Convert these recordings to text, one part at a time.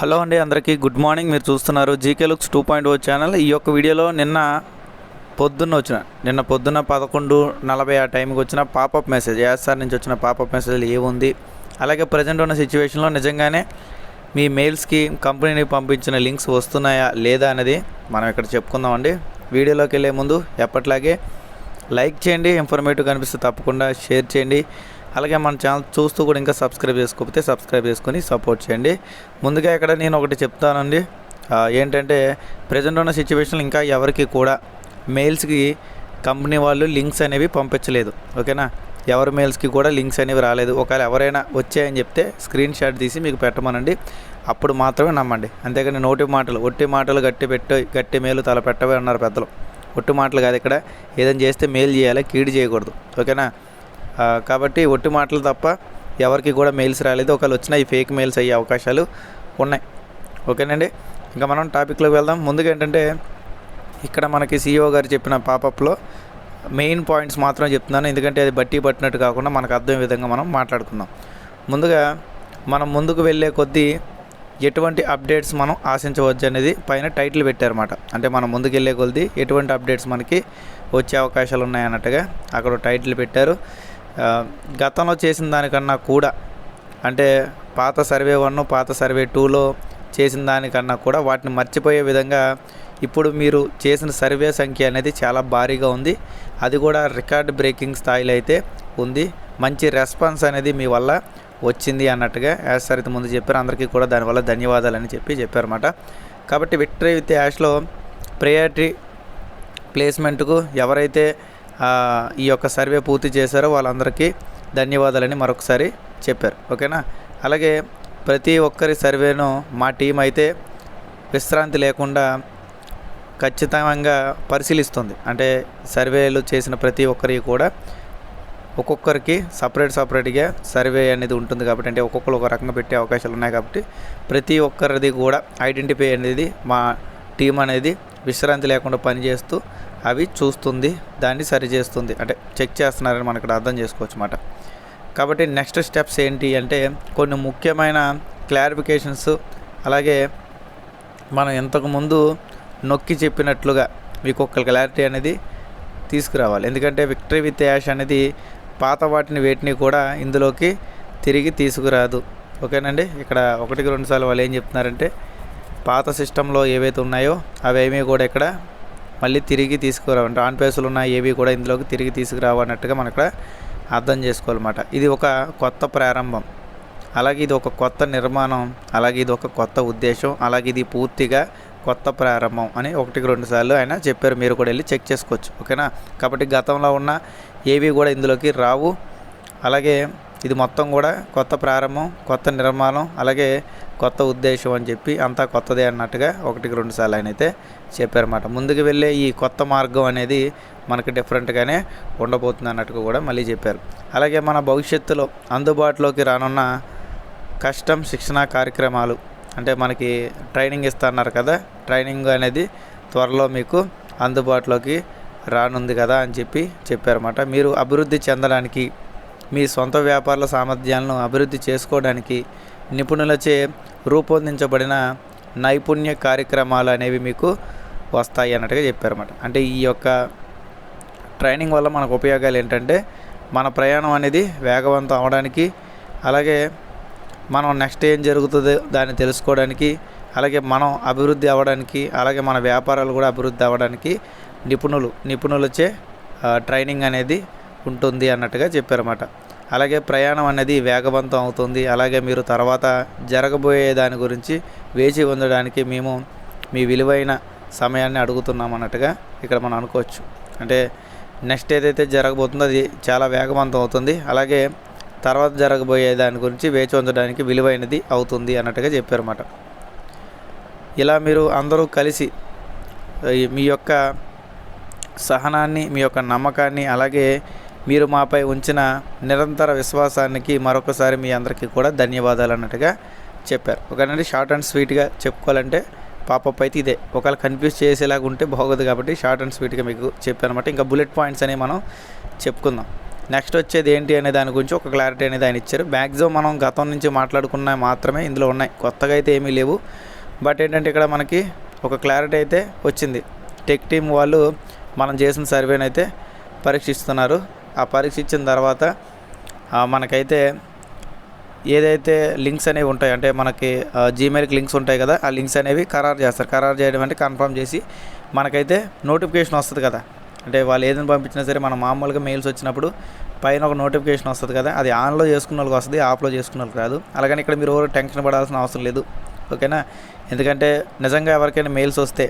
Hello అండి అందరికీ good morning. మీరు చూస్తున్నారు GK looks two point O channel. ఈ యొక్క వీడియోలో నిన్న పొద్దున్న వచ్చిన నిన్న పొద్దున్న పదకొండు నలభై ఆ టైంకి వచ్చిన పాపప్ మెసేజ్ ఏఎస్ఆర్ నుంచి వచ్చిన పాపప్ మెసేజ్ ఏముంది? అలాగే ప్రజెంట్ ఉన్న సిచ్యువేషన్లో నిజంగానే మీ మెయిల్స్కి కంపెనీని పంపించిన లింక్స్ వస్తున్నాయా లేదా అనేది మనం ఇక్కడ చెప్పుకుందామండి వీడియోలోకి వెళ్ళే ముందు ఎప్పట్లాగే లైక్ చేయండి ఇన్ఫర్మేటివ్ కనిపిస్తే తప్పకుండా షేర్ చేయండి. అలాగే మన ఛానల్ చూస్తూ కూడా ఇంకా సబ్స్క్రైబ్ చేసుకోకపోతే సబ్స్క్రైబ్ చేసుకొని సపోర్ట్ చేయండి. ముందుగా ఇక్కడ నేను ఒకటి చెప్తానండి. ఏంటంటే ప్రజెంట్ ఉన్న సిచ్యువేషన్లో ఇంకా ఎవరికి కూడా మెయిల్స్కి కంపెనీ వాళ్ళు లింక్స్ అనేవి పంపించలేదు. ఓకేనా? ఎవరి మెయిల్స్కి కూడా లింక్స్ అనేవి రాలేదు. ఒకవేళ ఎవరైనా వచ్చాయని చెప్తే స్క్రీన్ షాట్ తీసి మీకు పెట్టమనండి. అప్పుడు మాత్రమే నమ్మండి. అంతేకాని నోటి మాటలు ఒట్టి మాటలు గట్టి పెట్టి గట్టి మేలు తల పెట్టవే అన్నారు పెద్దలు. ఒట్టి మాటలు కాదు ఇక్కడ. ఏదైనా చేస్తే మేలు చేయాలి కీడు చేయకూడదు. ఓకేనా? కాబట్టి ఒట్టి మాటలు తప్ప ఎవరికి కూడా మెయిల్స్ రాలేదు. ఒకవేళ వచ్చినా ఈ ఫేక్ మెయిల్స్ అయ్యే అవకాశాలు ఉన్నాయి. ఓకేనండి? ఇంకా మనం టాపిక్లోకి వెళ్దాం. ముందుగా ఏంటంటే ఇక్కడ మనకి సీఈఓ గారు చెప్పిన పాపప్లో మెయిన్ పాయింట్స్ మాత్రం చెప్తున్నాను. ఎందుకంటే అది బట్టి పట్టినట్టు కాకుండా మనకు అర్థం విధంగా మనం మాట్లాడుకుందాం. ముందుగా మనం ముందుకు వెళ్ళే కొద్దీ ఎటువంటి అప్డేట్స్ మనం ఆశించవచ్చు అనేది పైన టైటిల్ పెట్టారన్నమాట. అంటే మనం ముందుకు వెళ్ళే కొద్దీ ఎటువంటి అప్డేట్స్ మనకి వచ్చే అవకాశాలు ఉన్నాయన్నట్టుగా అక్కడ టైటిల్ పెట్టారు. గతంలో చేసిన దానికన్నా కూడా అంటే పాత సర్వే వన్ పాత సర్వే టూలో చేసిన దానికన్నా కూడా వాటిని మర్చిపోయే విధంగా ఇప్పుడు మీరు చేసిన సర్వే సంఖ్య అనేది చాలా భారీగా ఉంది. అది కూడా రికార్డ్ బ్రేకింగ్ స్థాయిలో అయితే ఉంది. మంచి రెస్పాన్స్ అనేది మీ వల్ల వచ్చింది అన్నట్టుగా యాష్ సార్ ముందు చెప్పారు. అందరికీ కూడా దానివల్ల ధన్యవాదాలని చెప్పి చెప్పారన్నమాట. కాబట్టి విక్టరీ విత్ యాష్లో ప్రయారిటీ ప్లేస్మెంట్కు ఎవరైతే ఈ యొక్క సర్వే పూర్తి చేశారో వాళ్ళందరికీ ధన్యవాదాలని మరొకసారి చెప్పారు. ఓకేనా? అలాగే ప్రతి ఒక్కరి సర్వేను మా టీం అయితే విశ్రాంతి లేకుండా ఖచ్చితంగా పరిశీలిస్తుంది. అంటే సర్వేలు చేసిన ప్రతి ఒక్కరికి కూడా ఒక్కొక్కరికి సపరేట్ సపరేట్గా సర్వే అనేది ఉంటుంది కాబట్టి అంటే ఒక్కొక్కరు ఒక రకంగా పెట్టే అవకాశాలు ఉన్నాయి కాబట్టి ప్రతి ఒక్కరిది కూడా ఐడెంటిఫై అనేది మా టీం అనేది విశ్రాంతి లేకుండా పనిచేస్తూ అవి చూస్తుంది దాన్ని సరిచేస్తుంది అంటే చెక్ చేస్తున్నారని మనం ఇక్కడ అర్థం చేసుకోవచ్చు అన్నమాట కాబట్టి నెక్స్ట్ స్టెప్స్ ఏంటి అంటే కొన్ని ముఖ్యమైన క్లారిఫికేషన్స్ అలాగే మనం ఇంతకుముందు నొక్కి చెప్పినట్లుగా మీకు ఒక క్లారిటీ అనేది తీసుకురావాలి. ఎందుకంటే విక్టరీ విత్ యాష్ అనేది పాత వాటిని వేటిని కూడా ఇందులోకి తిరిగి తీసుకురాదు. ఓకేనండి? ఇక్కడ ఒకటికి రెండు సార్లు వాళ్ళు ఏం చెప్తున్నారంటే పాత సిస్టంలో ఏవైతే ఉన్నాయో అవేమీ కూడా ఇక్కడ మళ్ళీ తిరిగి తీసుకురావు అంటే ఆన్ పేసులు ఉన్న ఏవి కూడా ఇందులోకి తిరిగి తీసుకురావు అన్నట్టుగా మనం ఇక్కడ అర్థం చేసుకోవాలన్నమాట. ఇది ఒక కొత్త ప్రారంభం. అలాగే ఇది ఒక కొత్త నిర్మాణం అలాగే ఇది ఒక కొత్త ఉద్దేశం అలాగే ఇది పూర్తిగా కొత్త ప్రారంభం అని ఒకటికి రెండు సార్లు ఆయన చెప్పారు. మీరు కూడా వెళ్ళి చెక్ చేసుకోవచ్చు. ఓకేనా? కాబట్టి గతంలో ఉన్న ఏవి కూడా ఇందులోకి రావు. అలాగే ఇది మొత్తం కూడా కొత్త ప్రారంభం కొత్త నిర్మాణం అలాగే కొత్త ఉద్దేశం అని చెప్పి అంతా కొత్తదే అన్నట్టుగా ఒకటికి రెండు సార్లు ఆయన అయితే చెప్పారన్నమాట. ముందుకు వెళ్ళే ఈ కొత్త మార్గం అనేది మనకు డిఫరెంట్గానే ఉండబోతుంది అన్నట్టుగా కూడా మళ్ళీ చెప్పారు. అలాగే మన భవిష్యత్తులో అందుబాటులోకి రానున్న కష్టం శిక్షణ కార్యక్రమాలు అంటే మనకి ట్రైనింగ్ ఇస్తున్నారు కదా ట్రైనింగ్ అనేది త్వరలో మీకు అందుబాటులోకి రానుంది కదా అని చెప్పి చెప్పారన్నమాట. మీరు అభివృద్ధి చెందడానికి మీ సొంత వ్యాపారాల సామర్థ్యాలను అభివృద్ధి చేసుకోవడానికి నిపుణులచే రూపొందించబడిన నైపుణ్య కార్యక్రమాలు అనేవి మీకు వస్తాయి అన్నట్టుగా చెప్పారన్నమాట. అంటే ఈ యొక్క ట్రైనింగ్ వల్ల మనకు ఉపయోగాలు ఏంటంటే మన ప్రయాణం అనేది వేగవంతం అవడానికి అలాగే మనం నెక్స్ట్ ఏం జరుగుతుందో దాన్ని తెలుసుకోవడానికి అలాగే మనం అభివృద్ధి అవ్వడానికి అలాగే మన వ్యాపారాలు కూడా అభివృద్ధి అవ్వడానికి నిపుణులు నిపుణులచే ట్రైనింగ్ అనేది ఉంటుంది అన్నట్టుగా చెప్పారన్నమాట. అలాగే ప్రయాణం అనేది వేగవంతం అవుతుంది. అలాగే మీరు తర్వాత జరగబోయే దాని గురించి వేచి ఉండడానికి మేము మీ విలువైన సమయాన్ని అడుగుతున్నాం అన్నట్టుగా ఇక్కడ మనం అనుకోవచ్చు. అంటే నెక్స్ట్ ఏదైతే జరగబోతుందో అది చాలా వేగవంతం అవుతుంది. అలాగే తర్వాత జరగబోయే దాని గురించి వేచి ఉంచడానికి విలువైనది అవుతుంది అన్నట్టుగా చెప్పారన్నమాట. ఇలా మీరు అందరూ కలిసి మీ యొక్క సహనాన్ని మీ యొక్క నమ్మకాన్ని అలాగే మీరు మాపై ఉంచిన నిరంతర విశ్వాసానికి మరొకసారి మీ అందరికీ కూడా ధన్యవాదాలు అన్నట్టుగా చెప్పారు. ఒకనండి షార్ట్ అండ్ స్వీట్గా చెప్పుకోవాలంటే పాపప్ అయితే ఇదే. ఒకవేళ కన్ఫ్యూజ్ చేసేలాగా ఉంటే బాగోదు కాబట్టి షార్ట్ అండ్ స్వీట్గా మీకు చెప్పాను అనమాట ఇంకా బుల్లెట్ పాయింట్స్ అనేవి మనం చెప్పుకుందాం. నెక్స్ట్ వచ్చేది ఏంటి అనే దాని గురించి ఒక క్లారిటీ అనేది ఆయన ఇచ్చారు. మ్యాక్సిమం మనం గతం నుంచి మాట్లాడుకున్న మాత్రమే ఇందులో ఉన్నాయి. కొత్తగా అయితే ఏమీ లేవు. బట్ ఏంటంటే ఇక్కడ మనకి ఒక క్లారిటీ అయితే వచ్చింది. టెక్ టీమ్ వాళ్ళు మనం చేసిన సర్వేని అయితే పరీక్షిస్తున్నారు. ఆ పరీక్ష ఇచ్చిన తర్వాత మనకైతే ఏదైతే లింక్స్ అనేవి ఉంటాయి అంటే మనకి జీమెయిల్కి లింక్స్ ఉంటాయి కదా ఆ లింక్స్ అనేవి ఖరారు చేస్తారు. ఖరారు చేయడం అంటే కన్ఫర్మ్ చేసి మనకైతే నోటిఫికేషన్ వస్తుంది కదా. అంటే వాళ్ళు ఏదైనా పంపించినా సరే మనం మామూలుగా మెయిల్స్ వచ్చినప్పుడు పైన ఒక నోటిఫికేషన్ వస్తుంది కదా అది ఆన్లో చేసుకున్న వాళ్ళకి వస్తుంది ఆఫ్లో చేసుకున్న వాళ్ళకి రాదు. అలాగని ఇక్కడ మీరు ఎవరు టెన్షన్ పడాల్సిన అవసరం లేదు. ఓకేనా? ఎందుకంటే నిజంగా ఎవరికైనా మెయిల్స్ వస్తే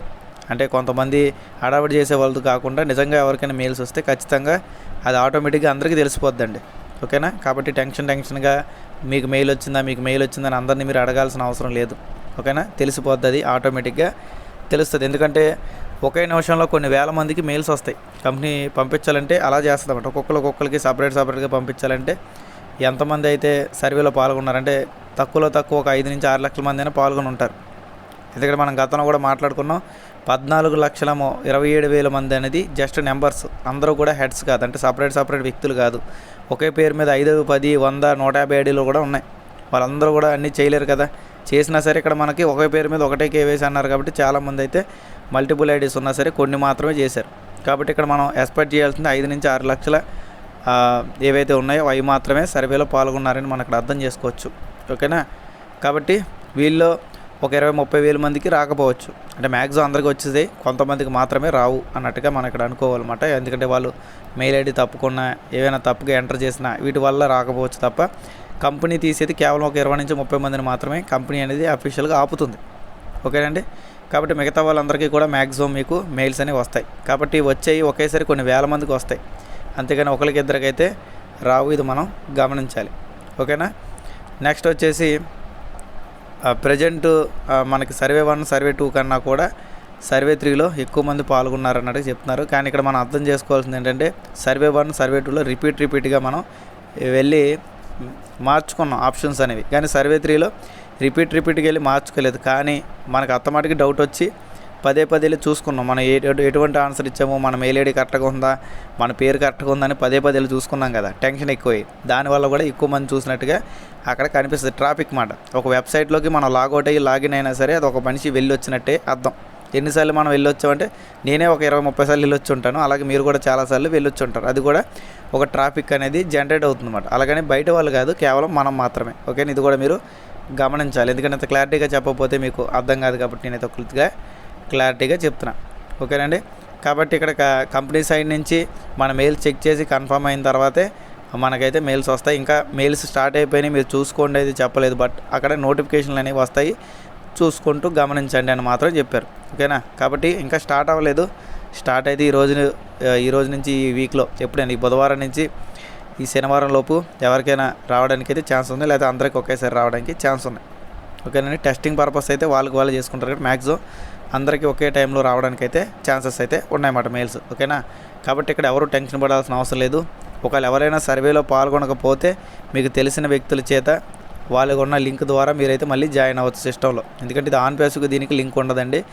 అంటే కొంతమంది హడావిడి చేసే వాళ్ళది కాకుండా నిజంగా ఎవరికైనా మెయిల్స్ వస్తే ఖచ్చితంగా అది ఆటోమేటిక్గా అందరికీ తెలిసిపోద్దండి. ఓకేనా? కాబట్టి టెన్షన్ టెన్షన్గా మీకు మెయిల్ వచ్చిందా మీకు మెయిల్ వచ్చిందని అందరినీ మీరు అడగాల్సిన అవసరం లేదు. ఓకేనా? తెలిసిపోద్ది అది ఆటోమేటిక్గా తెలుస్తుంది. ఎందుకంటే ఒకే నిమిషంలో కొన్ని వేల మందికి మెయిల్స్ వస్తాయి. కంపెనీ పంపించాలంటే అలా చేస్తుందన్నమాట. ఒక్కొక్కరు ఒక్కొక్కరికి సపరేట్ సపరేట్గా పంపించాలంటే ఎంతమంది అయితే సర్వేలో పాల్గొన్నారంటే తక్కువలో తక్కువ ఒక ఐదు నుంచి ఆరు లక్షల మంది అయినా పాల్గొని ఉంటారు. ఎందుకంటే మనం గతంలో కూడా మాట్లాడుకున్నాం పద్నాలుగు లక్షల ఇరవై ఏడు వేల మంది అనేది జస్ట్ నెంబర్స్ అందరూ కూడా హెడ్స్ కాదు అంటే సపరేట్ సపరేట్ వ్యక్తులు కాదు. ఒకే పేరు మీద ఐదు పది వంద నూట యాభై ఐడీలు కూడా ఉన్నాయి. వాళ్ళందరూ కూడా అన్నీ చేయలేరు కదా. చేసినా సరే ఇక్కడ మనకి ఒకే పేరు మీద ఒకటే కేవైసీ అన్నారు కాబట్టి చాలామంది అయితే మల్టిపుల్ ఐడీస్ ఉన్నా సరే కొన్ని మాత్రమే చేశారు. కాబట్టి ఇక్కడ మనం ఎక్స్పెక్ట్ చేయాల్సింది ఐదు నుంచి ఆరు లక్షల ఏవైతే ఉన్నాయో అవి మాత్రమే సర్వేలో పాల్గొన్నారని మనం ఇక్కడ అర్థం చేసుకోవచ్చు. ఓకేనా? కాబట్టి వీళ్ళు ఒక ఇరవై ముప్పై వేల మందికి రాకపోవచ్చు. అంటే మ్యాక్సిమం అందరికి వచ్చేది కొంతమందికి మాత్రమే రావు అన్నట్టుగా మనం ఇక్కడ అనుకోవాలన్నమాట. ఎందుకంటే వాళ్ళు మెయిల్ ఐడి తప్పుకున్నా ఏవైనా తప్పుగా ఎంటర్ చేసినా వీటి వల్ల రాకపోవచ్చు తప్ప కంపెనీ తీసేది కేవలం ఒక ఇరవై నుంచి ముప్పై మందిని మాత్రమే కంపెనీ అనేది అఫీషియల్గా ఆపుతుంది. ఓకేనండి కాబట్టి మిగతా వాళ్ళందరికీ కూడా మ్యాక్సిమం మీకు మెయిల్స్ అనేవి వస్తాయి. కాబట్టి వచ్చేవి ఒకేసారి కొన్ని వేల మందికి వస్తాయి. అంతేగాని ఒకరికి ఇద్దరికైతే రావు ఇది మనం గమనించాలి. ఓకేనా? నెక్స్ట్ వచ్చేసి ప్రజెంట్ మనకి సర్వే వన్ సర్వే టూ కన్నా కూడా సర్వే త్రీలో ఎక్కువ మంది పాల్గొన్నారు అన్నట్టు చెప్తున్నారు. కానీ ఇక్కడ మనం అర్థం చేసుకోవాల్సింది ఏంటంటే సర్వే వన్ సర్వే టూలో రిపీట్ రిపీట్గా మనం వెళ్ళి మార్చుకున్నాం ఆప్షన్స్ అనేవి. కానీ సర్వే త్రీలో రిపీట్ రిపీట్గా వెళ్ళి మార్చుకోలేదు. కానీ మనకు అత్తమాటికి డౌట్ వచ్చి పదే పదే చూసుకున్నాం. మనం ఎటు- ఎటువంటి ఆన్సర్ ఇచ్చామో మన మెయిల్ ఐడి కరెక్ట్గా ఉందా మన పేరు కరెక్ట్గా ఉందని పదే పదేలు చూసుకున్నాం కదా. టెన్షన్ ఎక్కువై. దానివల్ల కూడా ఎక్కువ మంది చూసినట్టుగా అక్కడ కనిపిస్తుంది ట్రాఫిక్ మాట. ఒక వెబ్సైట్లోకి మనం లాగౌట్ అయ్యి లాగిన్ అయినా సరే అది ఒక మనిషి వెళ్ళి వచ్చినట్టే అర్థం. ఎన్నిసార్లు మనం వెళ్ళొచ్చామంటే నేనే ఒక ఇరవై ముప్పై సార్లు వెళ్ళొచ్చు ఉంటాను అలాగే మీరు కూడా చాలాసార్లు వెళ్ళొచ్చు ఉంటారు అది కూడా ఒక ట్రాఫిక్ అనేది జనరేట్ అవుతుందన్నమాట. అలాగని బయట వాళ్ళు కాదు కేవలం మనం మాత్రమే. ఓకే ఇది కూడా మీరు గమనించాలి. ఎందుకంటే అంత క్లారిటీగా చెప్పకపోతే మీకు అర్థం కాదు కాబట్టి నేనైతే కొద్దిగా క్లారిటీగా చెప్తున్నా. ఓకేనండి? కాబట్టి ఇక్కడ కంపెనీ సైడ్ నుంచి మన మెయిల్ చెక్ చేసి కన్ఫర్మ్ అయిన తర్వాతే మనకైతే మెయిల్స్ వస్తాయి. ఇంకా మెయిల్స్ స్టార్ట్ అయిపోయినాయి. మీరు చూసుకోండి. అయితే చెప్పలేదు. బట్ అక్కడ నోటిఫికేషన్లు అనేవి వస్తాయి. చూసుకుంటూ గమనించండి అని మాత్రం చెప్పారు. ఓకేనా? కాబట్టి ఇంకా స్టార్ట్ అవ్వలేదు. స్టార్ట్ అయితే ఈ రోజు ఈ రోజు నుంచి ఈ వీక్లో ఎప్పుడైనా ఈ బుధవారం నుంచి ఈ శనివారం లోపు ఎవరికైనా రావడానికి అయితే ఛాన్స్ ఉంది. లేదా అందరికి ఒకేసారి రావడానికి ఛాన్స్ ఉంది. ఓకేనండి? టెస్టింగ్ పర్పస్ అయితే వాళ్ళకి వాళ్ళు చేసుకుంటారు కాబట్టి మ్యాక్సిమం అందరికీ ఒకే టైంలో రావడానికి అయితే ఛాన్సెస్ అయితే ఉన్నాయన్నమాట మెయిల్స్ ఓకేనా? కాబట్టి ఇక్కడ ఎవరు టెన్షన్ పడాల్సిన అవసరం లేదు. ఒకవేళ ఎవరైనా సర్వేలో పాల్గొనకపోతే మీకు తెలిసిన వ్యక్తుల చేత వాళ్ళకు ఉన్న లింక్ ద్వారా మీరైతే మళ్ళీ జాయిన్ అవ్వచ్చు సిస్టంలో. ఎందుకంటే ఇది ఆన్ పేస్కి దీనికి లింక్ ఉండదండి.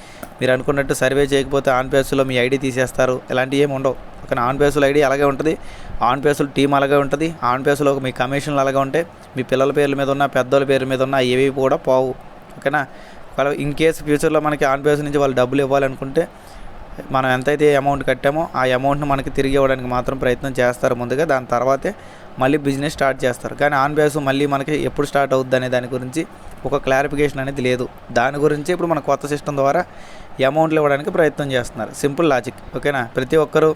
మీరు అనుకున్నట్టు సర్వే చేయకపోతే ఆన్ పేస్లో మీ ఐడి తీసేస్తారు. ఇలాంటివి ఏమి ఉండవు. కానీ ఆన్ పేసుల ఐడి అలాగే ఉంటుంది. ఆన్ పేసుల టీం అలాగే ఉంటుంది. ఆన్ పేసులో మీ కమిషన్లు అలాగే ఉంటాయి. మీ పిల్లల పేర్ల మీద ఉన్న పెద్దల పేరు మీద ఉన్న ఏవి కూడా పోవు. ఓకేనా? ఒకవేళ ఇన్ కేసు ఫ్యూచర్లో మనకి ఆన్ పేస్ నుంచి వాళ్ళు డబ్బులు ఇవ్వాలనుకుంటే మనం ఎంతైతే అమౌంట్ కట్టామో ఆ అమౌంట్ని మనకి తిరిగి ఇవ్వడానికి మాత్రం ప్రయత్నం చేస్తారు ముందుగా. దాని తర్వాతే మళ్ళీ బిజినెస్ స్టార్ట్ చేస్తారు. కానీ ఆన్ బేస్ మళ్ళీ మనకి ఎప్పుడు స్టార్ట్ అవుద్ది అనే దాని గురించి ఒక క్లారిఫికేషన్ అనేది లేదు. దాని గురించి ఇప్పుడు మన కొత్త సిస్టమ్ ద్వారా అమౌంట్లు ఇవ్వడానికి ప్రయత్నం చేస్తున్నారు. సింపుల్ లాజిక్ ఓకేనా ప్రతి ఒక్కరూ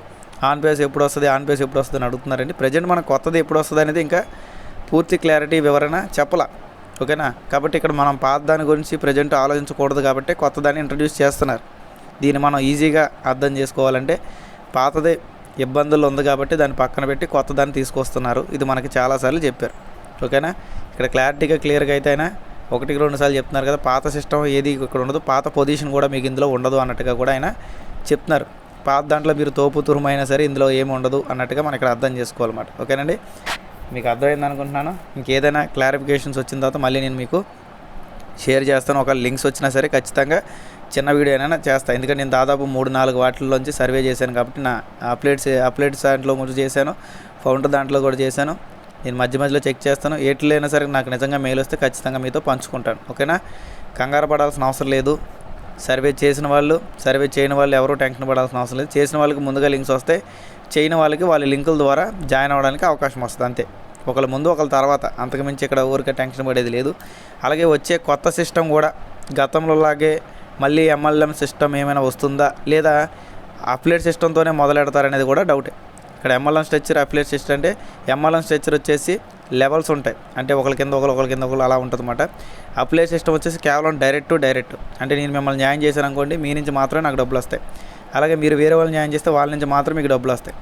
ఆన్ బేస్ ఎప్పుడు వస్తుంది ఆన్ బేస్ ఎప్పుడు వస్తుంది అని అడుగుతున్నారండి. ప్రజెంట్ మనకు కొత్తది ఎప్పుడు వస్తుంది అనేది ఇంకా పూర్తి క్లారిటీ వివరణ చెప్పలా. ఓకేనా కాబట్టి ఇక్కడ మనం పాత దాని గురించి ప్రజెంట్ ఆలోచించకూడదు కాబట్టి కొత్త దాన్ని ఇంట్రడ్యూస్ చేస్తున్నారు. దీన్ని మనం ఈజీగా అర్థం చేసుకోవాలంటే పాతదే ఇబ్బందులు ఉంది కాబట్టి దాన్ని పక్కన పెట్టి కొత్త దాన్ని తీసుకొస్తున్నారు. ఇది మనకి చాలాసార్లు చెప్పారు. ఓకేనా? ఇక్కడ క్లారిటీగా క్లియర్గా అయితే అయినా ఒకటికి రెండు సార్లు చెప్తున్నారు కదా పాత సిస్టమ్ ఏది ఇక్కడ ఉండదు పాత పొజిషన్ కూడా మీకు ఇందులో ఉండదు అన్నట్టుగా కూడా ఆయన చెప్తున్నారు. పాత దాంట్లో మీరు తోపు తురుమైనా సరే ఇందులో ఏమి ఉండదు అన్నట్టుగా మనం ఇక్కడ అర్థం చేసుకోవాలన్నమాట. ఓకేనండి? మీకు అర్థమైంది అనుకుంటున్నాను. ఇంకేదైనా క్లారిఫికేషన్స్ వచ్చిన తర్వాత మళ్ళీ నేను మీకు షేర్ చేస్తాను. ఒక లింక్స్ వచ్చినా సరే ఖచ్చితంగా చిన్న వీడియో అయినా చేస్తాను ఎందుకంటే నేను దాదాపు మూడు నాలుగు వాటిల్లోంచి సర్వే చేశాను కాబట్టి నా అప్లేట్స్ అప్లేట్స్ దాంట్లో ముందు చేశాను. ఫౌంటర్ దాంట్లో కూడా చేశాను. నేను మధ్య మధ్యలో చెక్ చేస్తాను. ఏట్లైనా సరే నాకు నిజంగా మెయిల్ వస్తే ఖచ్చితంగా మీతో పంచుకుంటాను. ఓకేనా? కంగారు పడాల్సిన అవసరం లేదు. సర్వే చేసిన వాళ్ళు సర్వే చేయని వాళ్ళు ఎవరూ టెన్షన్ పడాల్సిన అవసరం లేదు. చేసిన వాళ్ళకి ముందుగా లింక్స్ వస్తాయి చేయని వాళ్ళకి వాళ్ళ లింకుల ద్వారా జాయిన్ అవ్వడానికి అవకాశం వస్తుంది అంతే. ఒకళ్ళ ముందు ఒకళ్ళ తర్వాత. అంతకుమించి ఇక్కడ ఊరికే టెన్షన్ పడేది లేదు. అలాగే వచ్చే కొత్త సిస్టమ్ కూడా గతంలో లాగే మళ్ళీ ఎంఎల్ఎం సిస్టమ్ ఏమైనా వస్తుందా? లేదా అప్లేట్ సిస్టమ్తోనే మొదలెడతారనేది కూడా డౌటే ఇక్కడ ఎంఎల్ఎం స్ట్రక్చర్ అప్లేట్ సిస్టమ్ అంటే ఎంఎల్ఎం స్ట్రక్చర్ వచ్చేసి లెవెల్స్ ఉంటాయి. అంటే ఒకరి కింద ఒకరు ఒకరి కింద ఒకరు అలా ఉంటుందన్నమాట. అప్లై సిస్టమ్ వచ్చేసి కేవలం డైరెక్ట్ టు డైరెక్ట్ అంటే నేను మిమ్మల్ని న్యాయం చేశాను అనుకోండి మీ నుంచి మాత్రమే నాకు డబ్బులు వస్తాయి. అలాగే మీరు వేరే వాళ్ళు న్యాయం చేస్తే వాళ్ళ నుంచి మాత్రం మీకు డబ్బులు వస్తాయి.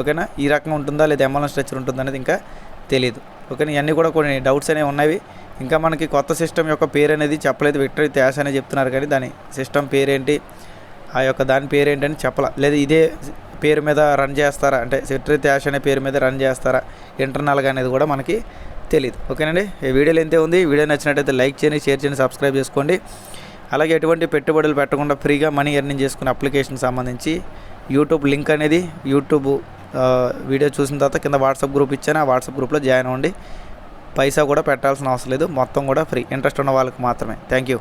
ఓకేనా? ఈ రకంగా ఉంటుందా? లేదా ఎంఎల్ఎం స్ట్రక్చర్ ఉంటుందనేది ఇంకా తెలియదు ఓకేనా? ఇవన్నీ కూడా కొన్ని డౌట్స్ అనేవి ఉన్నవి. ఇంకా మనకి కొత్త సిస్టమ్ యొక్క పేరు అనేది చెప్పలేదు. విక్టరీ త్యాష్ అనే చెప్తున్నారు కానీ దాని సిస్టమ్ పేరేంటి? ఆ యొక్క దాని పేరేంటని చెప్పాల లేదా ఇదే పేరు మీద రన్ చేస్తారా? అంటే విక్టరీ త్యాష్ అనే పేరు మీద రన్ చేస్తారా? ఇంటర్నల్గా అనేది కూడా మనకి తెలియదు ఓకేనండి? ఈ వీడియోలో ఎంతే ఉంది. వీడియో నచ్చినట్టయితే లైక్ చేయండి షేర్ చేయండి సబ్స్క్రైబ్ చేసుకోండి. అలాగే ఎటువంటి పెట్టుబడులు పెట్టకుండా ఫ్రీగా మనీ ఎర్నింగ్ చేసుకునే అప్లికేషన్ సంబంధించి యూట్యూబ్ లింక్ అనేది యూట్యూబ్ వీడియో చూసిన తర్వాత కింద వాట్సాప్ గ్రూప్ ఇచ్చాను. ఆ వాట్సాప్ గ్రూప్లో జాయిన్ అవ్వండి. పైసా కూడా పెట్టాల్సిన అవసరం లేదు. మొత్తం కూడా ఫ్రీ. ఇంట్రెస్ట్ ఉన్న వాళ్ళకి మాత్రమే. Thank you